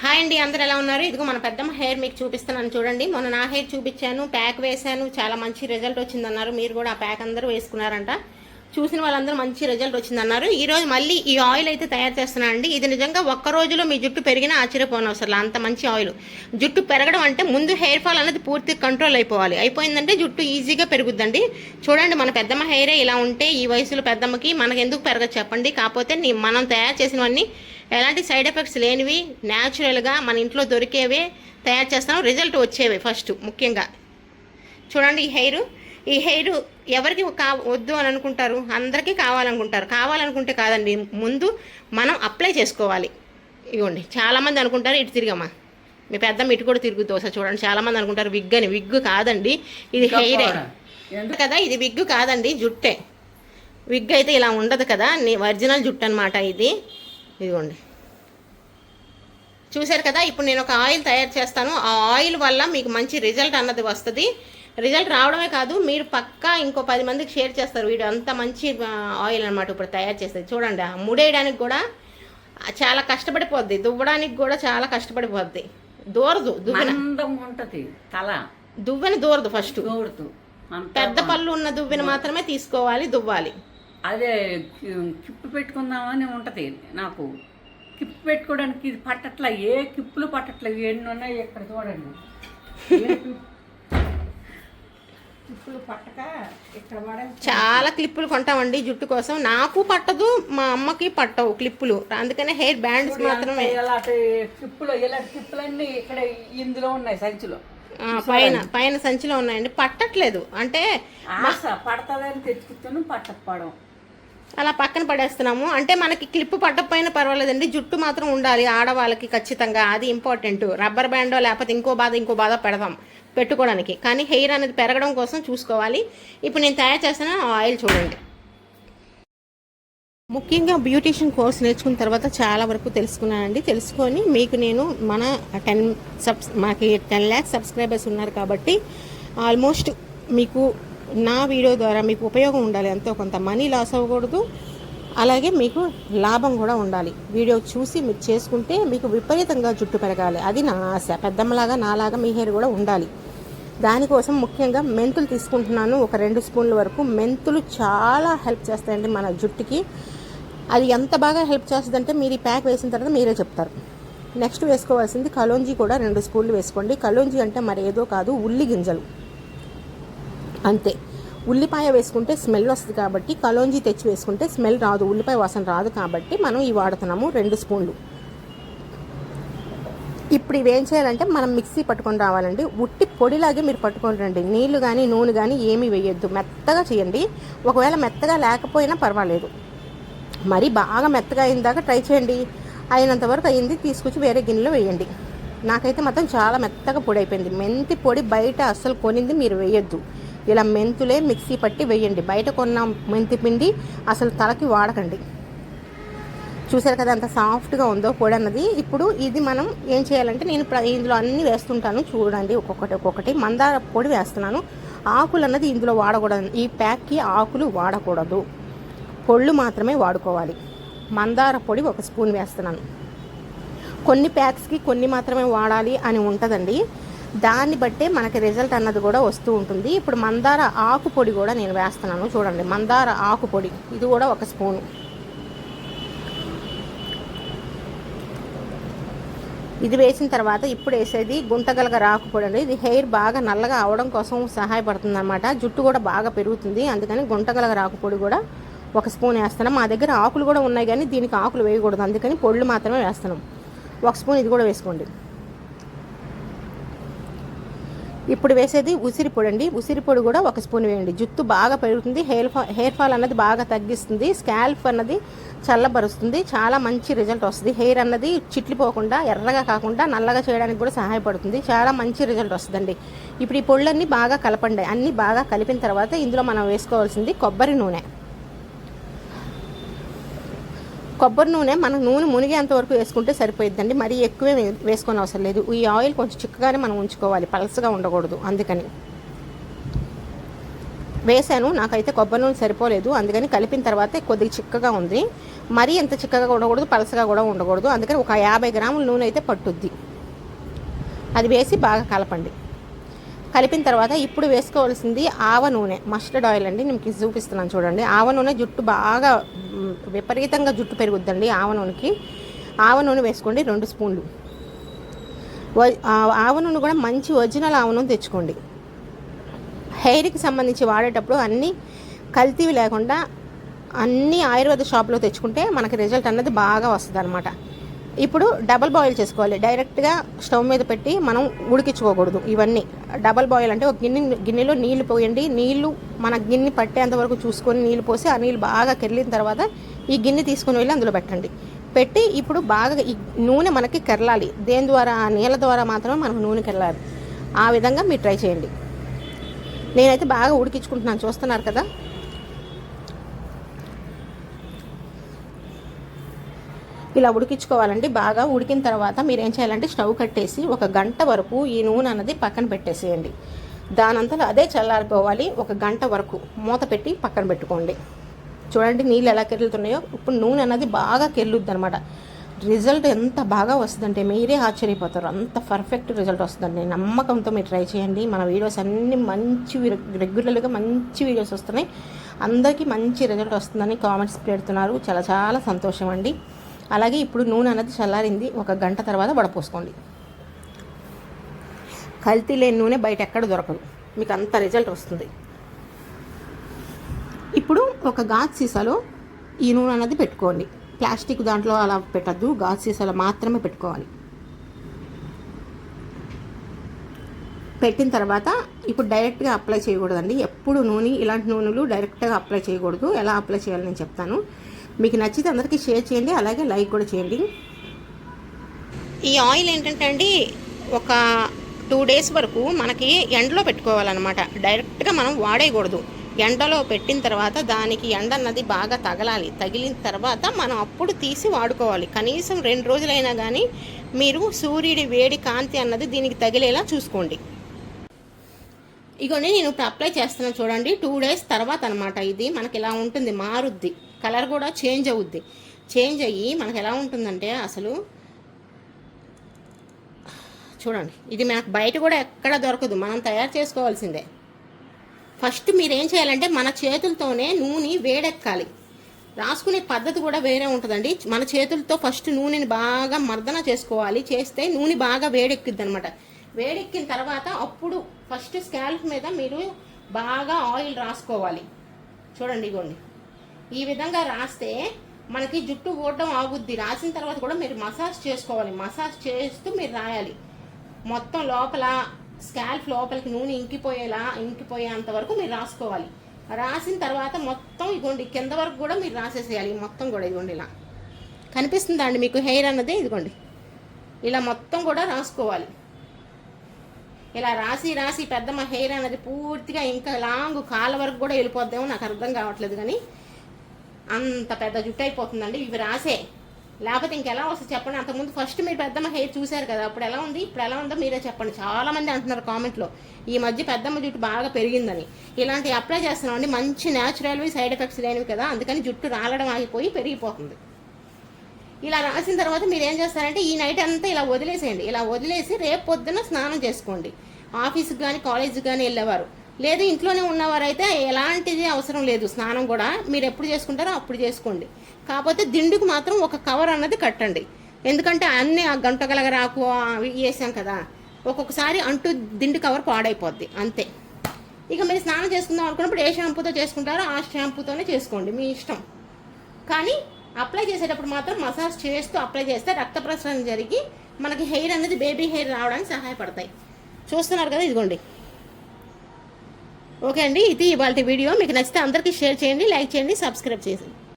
Hi అండి అందరు ఎలా ఉన్నారు? ఇదిగో మన పెద్దమ్మ హెయిర్ మీకు చూపిస్తున్నాను చూడండి. మొన్న నా హెయిర్ చూపించాను ప్యాక్ వేశాను చాలా మంచి రిజల్ట్ వచ్చిందన్నారు. మీరు కూడా ఆ ప్యాక్ అందరూ వేసుకున్నారంట. చూసిన వాళ్ళందరూ మంచి రిజల్ట్ వచ్చిందన్నారు. ఈ రోజు మళ్ళీ ఈ ఆయిల్ అయితే తయారు చేస్తున్నాను అండి. ఇది నిజంగా ఒక్క రోజులో మీ జుట్టు పెరిగినా ఆశ్చర్యపోనవసరం అంత మంచి ఆయిల్ జుట్టు పెరగడం అంటే ముందు హెయిర్ ఫాల్ అనేది పూర్తి కంట్రోల్ అయిపోవాలి. అయిపోయిందంటే జుట్టు ఈజీగా పెరుగుద్దండి. చూడండి మన పెద్దమ్మ హెయిరే ఇలా ఉంటే ఈ వయసులో పెద్దమ్మకి మనకు ఎందుకు పెరగదు చెప్పండి. కాకపోతే మనం తయారు చేసినవన్నీ ఎలాంటి సైడ్ ఎఫెక్ట్స్ లేనివి న్యాచురల్గా మన ఇంట్లో దొరికేవే తయారు చేస్తాం రిజల్ట్ వచ్చేవి ఫస్ట్ ముఖ్యంగా. చూడండి ఈ హెయిర్. ఈ హెయిర్ ఎవరికి కా వద్దు అని అనుకుంటారు? అందరికీ కావాలనుకుంటారు. కావాలనుకుంటే కాదండి ముందు మనం అప్లై చేసుకోవాలి. ఇవ్వండి చాలామంది అనుకుంటారు ఇటు తిరిగమ్మా. మీ పెద్ద ఇటు కూడా తిరుగుతూ ఒకసారి చూడండి. చాలామంది అనుకుంటారు విగ్ అని. విగ్ కాదండి. ఇది హెయిరే. కదా? ఇది విగ్ కాదండి జుట్టే. విగ్ అయితే ఇలా ఉండదు కదా? నీ- ఒరిజినల్ జుట్టు అనమాట ఇది. ఇదిగోండి. చూశారు కదా ఇప్పుడు నేను ఒక ఆయిల్ తయారు చేస్తాను. ఆ ఆయిల్ వల్ల మీకు మంచి రిజల్ట్ అన్నది వస్తుంది. రిజల్ట్ రావడమే కాదు మీరు పక్కా ఇంకో పది మందికి షేర్ చేస్తారు. వీడియో అంత మంచి ఆయిల్ అనమాట ఇప్పుడు తయారు చేస్తుంది చూడండి ఆ ముడేయడానికి కూడా చాలా కష్టపడిపోద్ది. దువ్వడానికి కూడా చాలా కష్టపడిపోద్ది. దూరదు దువ్వెన. ఉంటది తల. దువ్వెన దూరదు ఫస్ట్. పెద్ద పళ్ళు ఉన్న దువ్వెన మాత్రమే తీసుకోవాలి దువ్వాలి. అదే కిప్పు పెట్టుకుందామని ఉంటది నాకు. కిప్పు పెట్టుకోవడానికి ఇది పట్టట్ల ఏ కిప్పులు పట్టట్ల ఎన్ని ఉన్నాయి ఇక్కడ చూడండి. కిప్పులు పట్టక ఇక్కడ చాలా క్లిప్పులు కొంటామండి జుట్టు కోసం. నాకు పట్టదు మా అమ్మకి పట్టవు క్లిప్పులు. అందుకనే హెయిర్ బ్యాండ్స్ మాత్రమే. ఇలాంటి కిప్పులు ఇలాంటి కిప్పులన్నీ ఇక్కడ ఇందులో ఉన్నాయి సంచిలో. పైన పైన సంచిలో ఉన్నాయండి. పట్టట్లేదు. అంటే పడతదని తెచ్చుకుంటాను పట్టకపోవడం. అలా పక్కన పడేస్తున్నాము. అంటే మనకి క్లిప్ పట్టకపోయినా పర్వాలేదండి. జుట్టు మాత్రం ఉండాలి ఆడవాళ్ళకి ఖచ్చితంగా. అది ఇంపార్టెంట్. రబ్బర్ బ్యాండో లేకపోతే ఇంకో బాధ ఇంకో బాధ పెడదాం పెట్టుకోవడానికి. కానీ హెయిర్ అనేది పెరగడం కోసం చూసుకోవాలి. ఇప్పుడు నేను తయారు చేసిన ఆయిల్ చూడండి. ముఖ్యంగా బ్యూటీషియన్ కోర్స్ నేర్చుకున్న తర్వాత చాలా వరకు తెలుసుకున్నానండి. తెలుసుకొని మీకు నేను మన టెన్ సబ్స్ మాకి టెన్ ల్యాక్స్ సబ్స్క్రైబర్స్ ఉన్నారు కాబట్టి ఆల్మోస్ట్ మీకు నా వీడియో ద్వారా మీకు ఉపయోగం ఉండాలి ఎంతో కొంత మనీ లాస్ అవ్వకూడదు. అలాగే మీకు లాభం కూడా ఉండాలి. వీడియో చూసి మీరు చేసుకుంటే మీకు విపరీతంగా జుట్టు పెరగాలి. అది నా ఆశ. పెద్దమ్మలాగా నాలాగా మీ హెయిర్ కూడా ఉండాలి. దానికోసం ముఖ్యంగా మెంతులు తీసుకుంటున్నాను. ఒక రెండు స్పూన్ల వరకు. మెంతులు చాలా హెల్ప్ చేస్తాయండి మన జుట్టుకి. అది ఎంత బాగా హెల్ప్ చేస్తుందంటే మీరు ఈ ప్యాక్ వేసిన తర్వాత మీరే చెప్తారు. నెక్స్ట్ వేసుకోవాల్సింది కలోంజీ కూడా రెండు స్పూన్లు వేసుకోండి. కలోంజీ అంటే మరి ఏదో కాదు ఉల్లి గింజలు. అంతే. ఉల్లిపాయ వేసుకుంటే స్మెల్ వస్తుంది కాబట్టి కలోంజీ తెచ్చి వేసుకుంటే స్మెల్ రాదు ఉల్లిపాయ వాసన రాదు కాబట్టి మనం ఇవి వాడుతున్నాము రెండు స్పూన్లు. ఇప్పుడు ఇవి ఏం చేయాలంటే మనం మిక్సీ పట్టుకొని రావాలండి. ఉట్టి పొడిలాగే మీరు పట్టుకొని రండి. నీళ్ళు కానీ నూనె కానీ ఏమీ వేయొద్దు. మెత్తగా చేయండి. ఒకవేళ మెత్తగా లేకపోయినా పర్వాలేదు. మరి బాగా మెత్తగా అయిన దాకా ట్రై చేయండి. అయినంత వరకు అయింది తీసుకొచ్చి వేరే గిన్నెలో వేయండి. నాకైతే మాత్రం చాలా మెత్తగా పొడి అయిపోయింది. మెంతి పొడి బయట అస్సలు కొనింది మీరు వేయొద్దు. ఇలా మెంతులే మిక్సీ పట్టి వేయండి. బయట కొన్న మెంతి పిండి అసలు తలకి వాడకండి. చూసారు కదా అంత సాఫ్ట్గా ఉందో పొడి అన్నది. ఇప్పుడు ఇది మనం ఏం చేయాలంటే నేను ప్ర- ఇందులో అన్నీ వేస్తుంటాను చూడండి. ఒక్కొక్కటి ఒక్కొక్కటి మందార పొడి వేస్తున్నాను. ఆకులు అన్నది ఇందులో వాడకూడదు. ఈ ప్యాక్కి ఆకులు వాడకూడదు. పొళ్ళు మాత్రమే వాడుకోవాలి. మందార పొడి ఒక స్పూన్ వేస్తున్నాను. కొన్ని ప్యాక్స్కి కొన్ని మాత్రమే వాడాలి అని ఉంటుందండి. దాన్ని బట్టే మనకి రిజల్ట్ అన్నది కూడా వస్తూ ఉంటుంది. ఇప్పుడు మందార ఆకు పొడి కూడా నేను వేస్తున్నాను. చూడండి మందార ఆకు పొడి. ఇది కూడా ఒక స్పూను ఇది వేసిన తర్వాత ఇప్పుడు వేసేది గుంతగలగ రాకపోవడం అండి. ఇది హెయిర్ బాగా నల్లగా అవడం కోసం సహాయపడుతుంది అనమాట జుట్టు కూడా బాగా పెరుగుతుంది. అందుకని గుంటగలగ రాకుపొడి కూడా ఒక స్పూన్ వేస్తున్నాం. మా దగ్గర ఆకులు కూడా ఉన్నాయి కానీ దీనికి ఆకులు వేయకూడదు. అందుకని పొళ్ళు మాత్రమే వేస్తున్నాం. ఒక స్పూన్ ఇది కూడా వేసుకోండి. ఇప్పుడు వేసేది ఉసిరి పొడి అండి. ఉసిరి పొడి కూడా ఒక స్పూన్ వేయండి. జుట్టు బాగా పెరుగుతుంది. హెయిర్ ఫా హెయిర్ ఫాల్ అన్నది బాగా తగ్గిస్తుంది. స్కాల్ప్ అన్నది చల్లబరుస్తుంది. చాలా మంచి రిజల్ట్ వస్తుంది. హెయిర్ అన్నది చిట్లిపోకుండా ఎర్రగా కాకుండా నల్లగా చేయడానికి కూడా సహాయపడుతుంది. చాలా మంచి రిజల్ట్ వస్తుందండి. ఇప్పుడు ఈ పొళ్ళన్నీ బాగా కలపండి. అన్నీ బాగా కలిపిన తర్వాత ఇందులో మనం వేసుకోవాల్సింది కొబ్బరి నూనె. కొబ్బరి నూనె మనం నూనె మునిగేంత వరకు వేసుకుంటే సరిపోయిద్దండి. మరీ ఎక్కువే వేసుకొని అవసరం లేదు. ఈ ఆయిల్ కొంచెం చిక్కగానే మనం ఉంచుకోవాలి. పలసగా ఉండకూడదు. అందుకని. వేసాను నాకైతే కొబ్బరి నూనె సరిపోలేదు. అందుకని కలిపిన తర్వాత కొద్దిగా చిక్కగా ఉంది. మరీ ఎంత చిక్కగా ఉండకూడదు. పలసగా కూడా ఉండకూడదు. అందుకని ఒక యాభై గ్రాముల నూనె అయితే పట్టుద్ది. అది వేసి బాగా కలపండి. కలిపిన తర్వాత ఇప్పుడు వేసుకోవాల్సింది ఆవ నూనె మస్టర్డ్ ఆయిల్ అండి నేను చూపిస్తున్నాను చూడండి. ఆవ నూనె జుట్టు బాగా విపరీతంగా జుట్టు పెరుగుద్దండి ఆవ నూనెకి. ఆవ నూనె వేసుకోండి రెండు స్పూన్లు. ఆవ నూనె కూడా మంచి ఒరిజినల్ ఆవ నూనె తెచ్చుకోండి. హెయిర్కి సంబంధించి వాడేటప్పుడు అన్నీ కల్తీవి లేకుండా అన్ని ఆయుర్వేద షాప్లో తెచ్చుకుంటే మనకి రిజల్ట్ అన్నది బాగా వస్తుంది అనమాట ఇప్పుడు డబల్ బాయిల్ చేసుకోవాలి. డైరెక్ట్గా స్టవ్ మీద పెట్టి మనం ఉడికించుకోకూడదు ఇవన్నీ. డబల్ బాయిల్ అంటే ఒక గిన్నె గిన్నెలో నీళ్ళు పోయండి. నీళ్ళు మన గిన్నె పట్టేంత వరకు చూసుకొని నీళ్ళు పోసి ఆ నీళ్ళు బాగా కెరిలిన తర్వాత ఈ గిన్నె తీసుకుని వెళ్ళి అందులో పెట్టండి. పెట్టి ఇప్పుడు బాగా ఈ నూనె మనకి కెరలాలి. దేని ద్వారా? ఆ నీళ్ళ ద్వారా మాత్రమే మనకు నూనె కెరలాలి. ఆ విధంగా మీరు ట్రై చేయండి. నేనైతే బాగా ఉడికించుకుంటున్నాను. చూస్తున్నారు కదా? ఇలా ఉడికించుకోవాలండి. బాగా ఉడికిన తర్వాత మీరు ఏం చేయాలంటే స్టవ్ కట్టేసి ఒక గంట వరకు ఈ నూనె అన్నది పక్కన పెట్టేసేయండి. దానంతలో అదే చల్లారిపోవాలి. ఒక గంట వరకు మూత పెట్టి పక్కన పెట్టుకోండి. చూడండి నీళ్ళు ఎలా కెరులుతున్నాయో ఇప్పుడు నూనె అన్నది బాగా కెర్లుద్ది అనమాట రిజల్ట్ ఎంత బాగా వస్తుందంటే మీరే ఆశ్చర్యపోతారు. అంత పర్ఫెక్ట్ రిజల్ట్ వస్తుందండి. నమ్మకంతో మీరు ట్రై చేయండి. మన వీడియోస్ అన్నీ మంచి రెగ్యులర్గా మంచి వీడియోస్ వస్తున్నాయి. అందరికీ మంచి రిజల్ట్ వస్తుందని కామెంట్స్ పెడుతున్నారు. చాలా చాలా సంతోషం అండి. అలాగే ఇప్పుడు నూనె అన్నది చల్లారింది. ఒక గంట తర్వాత వడపోసుకోండి కల్తీ లేని నూనె బయట ఎక్కడ దొరకదు. మీకు అంత రిజల్ట్ వస్తుంది. ఇప్పుడు ఒక గాజు సీసాలో ఈ నూనె అన్నది పెట్టుకోండి. ప్లాస్టిక్ దాంట్లో అలా పెట్టద్దు. గాజు సీసాలో మాత్రమే పెట్టుకోవాలి. పెట్టిన తర్వాత ఇప్పుడు డైరెక్ట్గా అప్లై చేయకూడదండి. ఎప్పుడు నూనె ఇలాంటి నూనెలు డైరెక్ట్గా అప్లై చేయకూడదు. ఎలా అప్లై చేయాలో నేను చెప్తాను. మీకు నచ్చితే అందరికీ షేర్ చేయండి అలాగే లైక్ కూడా చేయండి. ఈ ఆయిల్ ఏంటంటే అండి ఒక టూ డేస్ వరకు మనకి ఎండలో పెట్టుకోవాలన్నమాట. డైరెక్ట్గా మనం వాడేయకూడదు. ఎండలో పెట్టిన తర్వాత దానికి ఎండ అన్నది బాగా తగలాలి. తగిలిన తర్వాత మనం అప్పుడు తీసి వాడుకోవాలి. కనీసం రెండు రోజులైనా కానీ మీరు సూర్యుడి వేడి కాంతి అన్నది దీనికి తగిలేలా చూసుకోండి. ఇగోండి నేను ఇప్పుడు అప్లై చేస్తున్నాను చూడండి. టూ డేస్ తర్వాత అనమాట ఇది. మనకి ఇలా ఉంటుంది మారుద్ది. కలర్ కూడా చేంజ్ అవుద్ది. చేంజ్ అయ్యి మనకు ఎలా ఉంటుందంటే అసలు చూడండి ఇది మనకు బయట కూడా ఎక్కడ దొరకదు. మనం తయారు చేసుకోవాల్సిందే. ఫస్ట్ మీరు ఏం చేయాలంటే మన చేతులతోనే నూనె వేడెక్కాలి. రాసుకునే పద్ధతి కూడా వేరే ఉంటుందండి. మన చేతులతో ఫస్ట్ నూనెని బాగా మర్దన చేసుకోవాలి. చేస్తే నూనె బాగా వేడెక్కిద్ది అనమాట వేడెక్కిన తర్వాత అప్పుడు ఫస్ట్ స్కాల్ప్ మీద మీరు బాగా ఆయిల్ రాసుకోవాలి. చూడండి ఇగోండి. ఈ విధంగా రాస్తే మనకి జుట్టు ఊడడం ఆగుద్ది. రాసిన తర్వాత కూడా మీరు మసాజ్ చేసుకోవాలి. మసాజ్ చేస్తూ మీరు రాయాలి. మొత్తం లోపల స్కాల్ఫ్ లోపలికి నూనె ఇంకిపోయేలా ఇంకిపోయేంత వరకు మీరు రాసుకోవాలి. రాసిన తర్వాత మొత్తం ఇదిగోండి కింద వరకు కూడా మీరు రాసేసేయాలి. మొత్తం కూడా ఇదిగోండి ఇలా. కనిపిస్తుందా అండి మీకు హెయిర్ అన్నది? ఇదిగోండి. ఇలా మొత్తం కూడా రాసుకోవాలి. ఇలా రాసి రాసి పెద్దమ్మ హెయిర్ అన్నది పూర్తిగా ఇంకా లాంగ్ కాళ్ళ వరకు కూడా వెళ్ళిపోద్దేమో నాకు అర్థం కావట్లేదు కానీ అంత పెద్ద జుట్టు అయిపోతుందండి. ఇవి రాసే. లేకపోతే ఇంకెలా వస్తుంది చెప్పండి. అంతకుముందు ఫస్ట్ మీరు పెద్దమ్మ హెయిర్ చూశారు కదా. అప్పుడు ఎలా ఉంది? ఇప్పుడు ఎలా ఉందో మీరే చెప్పండి. చాలామంది అంటున్నారు కామెంట్లో ఈ మధ్య పెద్దమ్మ జుట్టు బాగా పెరిగిందని. ఇలాంటివి అప్లై చేస్తున్నామండి. మంచి న్యాచురల్వి సైడ్ ఎఫెక్ట్స్ లేనివి కదా. అందుకని జుట్టు రాలడం ఆగిపోయి పెరిగిపోతుంది. ఇలా రాసిన తర్వాత మీరు ఏం చేస్తారంటే ఈ నైట్ అంతా ఇలా వదిలేసేయండి. ఇలా వదిలేసి రేపు పొద్దున స్నానం చేసుకోండి. ఆఫీస్కి కానీ కాలేజీకి కానీ వెళ్ళేవారు. లేదు ఇంట్లోనే ఉన్నవారైతే ఎలాంటిది అవసరం లేదు. స్నానం కూడా మీరు ఎప్పుడు చేసుకుంటారో అప్పుడు చేసుకోండి. కాకపోతే దిండుకు మాత్రం ఒక కవర్ అన్నది కట్టండి. ఎందుకంటే అన్నీ ఆ గంటగలగ రాకు అవి వేసాం కదా ఒక్కొక్కసారి అంటూ దిండు కవర్ పాడైపోద్ది. అంతే. ఇక మీరు స్నానం చేసుకుందాం అనుకున్నప్పుడు ఏ షాంపూతో చేసుకుంటారో ఆ షాంపూతోనే చేసుకోండి మీ ఇష్టం. కానీ అప్లై చేసేటప్పుడు మాత్రం మసాజ్ చేస్తూ అప్లై చేస్తే రక్త ప్రసరణ జరిగి మనకి హెయిర్ అనేది బేబీ హెయిర్ రావడానికి సహాయపడతాయి. చూస్తున్నారు కదా ఇదిగోండి. ఓకే అండి ఇది ఇవాళ వీడియో. మీకు నచ్చితే అందరికీ షేర్ చేయండి లైక్ చేయండి సబ్స్క్రైబ్ చేయండి